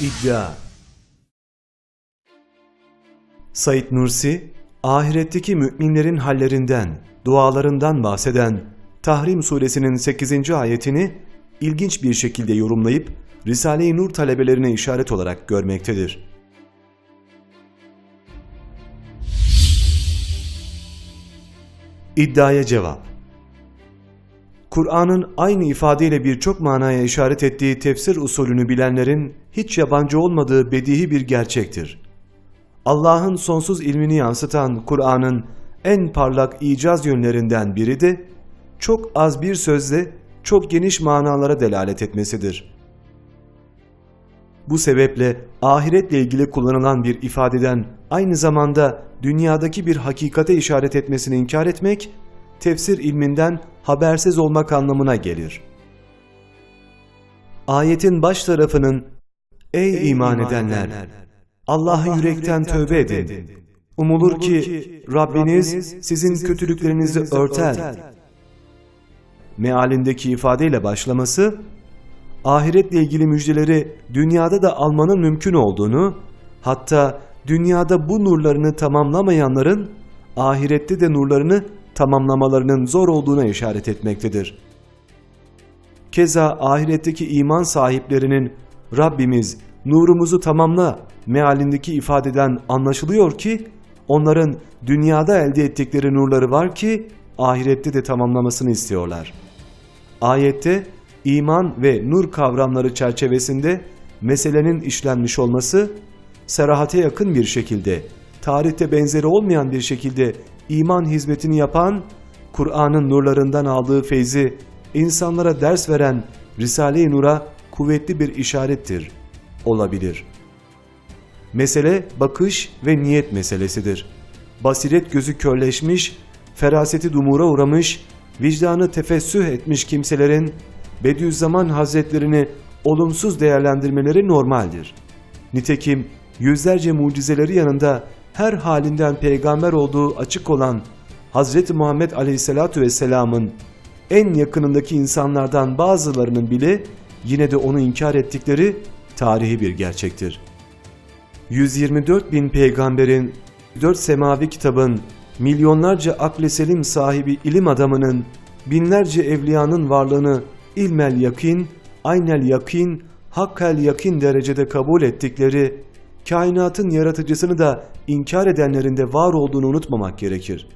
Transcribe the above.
İddia Said Nursi, ahiretteki müminlerin hallerinden, dualarından bahseden Tahrim suresinin 8. ayetini ilginç bir şekilde yorumlayıp Risale-i Nur talebelerine işaret olarak görmektedir. İddiaya cevap Kur'an'ın aynı ifadeyle birçok manaya işaret ettiği tefsir usulünü bilenlerin hiç yabancı olmadığı bedihi bir gerçektir. Allah'ın sonsuz ilmini yansıtan Kur'an'ın en parlak icaz yönlerinden biri de çok az bir sözle çok geniş manalara delalet etmesidir. Bu sebeple ahiretle ilgili kullanılan bir ifadeden aynı zamanda dünyadaki bir hakikate işaret etmesini inkar etmek, tefsir ilminden habersiz olmak anlamına gelir. Ayetin baş tarafının Ey iman edenler! Allah'a yürekten tövbe edin. Umulur ki Rabbiniz sizin kötülüklerinizi örter. Mealindeki ifadeyle başlaması, ahiretle ilgili müjdeleri dünyada da almanın mümkün olduğunu, hatta dünyada bu nurlarını tamamlamayanların ahirette de nurlarını tamamlamalarının zor olduğuna işaret etmektedir. Keza ahiretteki iman sahiplerinin Rabbimiz nurumuzu tamamla mealindeki ifadeden anlaşılıyor ki onların dünyada elde ettikleri nurları var ki ahirette de tamamlamasını istiyorlar. Ayette iman ve nur kavramları çerçevesinde meselenin işlenmiş olması serahate yakın bir şekilde, tarihte benzeri olmayan bir şekilde iman hizmetini yapan, Kur'an'ın nurlarından aldığı feyzi insanlara ders veren Risale-i Nur'a kuvvetli bir işarettir, olabilir. Mesele bakış ve niyet meselesidir. Basiret gözü körleşmiş, feraseti dumura uğramış, vicdanı tefessüh etmiş kimselerin Bediüzzaman Hazretlerini olumsuz değerlendirmeleri normaldir. Nitekim yüzlerce mucizeleri yanında her halinden peygamber olduğu açık olan Hazreti Muhammed Aleyhisselatü Vesselam'ın en yakınındaki insanlardan bazılarının bile yine de onu inkar ettikleri tarihi bir gerçektir. 124 bin peygamberin, 4 semavi kitabın, milyonlarca selim sahibi ilim adamının, binlerce evliyanın varlığını ilmel yakin, aynel yakin, hakkel yakin derecede kabul ettikleri, kainatın yaratıcısını da inkar edenlerin de var olduğunu unutmamak gerekir.